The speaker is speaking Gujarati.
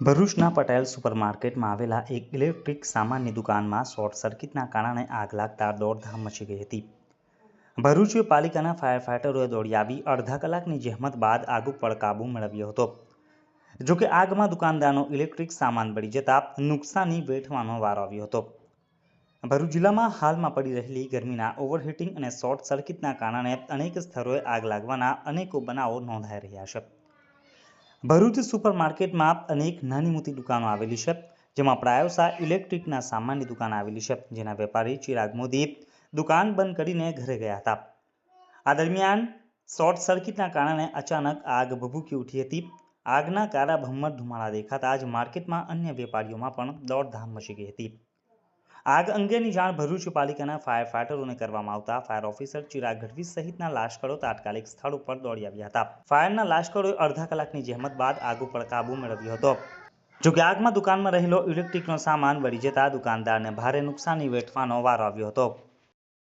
ભરૂચના પટેલ સુપરમાર્કેટમાં આવેલા એક ઇલેક્ટ્રિક સામાનની દુકાનમાં શોર્ટ સર્કિટના કારણે આગ લાગતા દોડધામ મચી ગઈ હતી. ભરૂચ પાલિકાના ફાયર ફાઇટરોએ દોડી આવી અડધા કલાકની જહેમત બાદ આગ ઉપર કાબૂ મેળવ્યો હતો. જોકે આગમાં દુકાનદારનો ઇલેક્ટ્રિક સામાન બળી જતા નુકસાની વેઠવાનો વારો આવ્યો હતો. ભરૂચ જિલ્લામાં હાલમાં પડી રહેલી ગરમીના ઓવરહીટિંગ અને શોર્ટ સર્કિટના કારણે અનેક સ્થળોએ આગ લાગવાના અનેકો બનાવો નોંધાઈ રહ્યા છે. ભરૂચ સુપર માર્કેટમાં અનેક નાની મોટી દુકાનો આવેલી છે, જેમાં પ્રાયોસા ઇલેક્ટ્રિકના સામાનની દુકાન આવેલી છે, જેના વેપારી ચિરાગ મોદી દુકાન બંધ કરીને ઘરે ગયા હતા. આ દરમિયાન શોર્ટ સર્કિટના કારણે અચાનક આગ ભભૂકી ઉઠી હતી. આગના કાળા ભમ્મર ધુમાડા દેખાતા જ માર્કેટમાં અન્ય વેપારીઓમાં પણ દોડધામ મચી ગઈ હતી. આગ અંગેની જાણ ભરૂચ પાલિકાના ફાયર ફાઈટરોને કરવામાં આવતા ફાયર ઓફિસર ચિરાગ ગઢવી સહિતના લાશ્કરો તાત્કાલિક સ્થળ ઉપર દોડી આવ્યા હતા. ફાયરના લાશ્કરોએ અડધા કલાકની જહેમત બાદ આગ ઉપર કાબુ મેળવ્યો હતો. જોકે આગમાં દુકાનમાં રહેલો ઇલેક્ટ્રિકનો સામાન બળી જતા દુકાનદારને ભારે નુકસાની વેઠવાનો વારો આવ્યો હતો.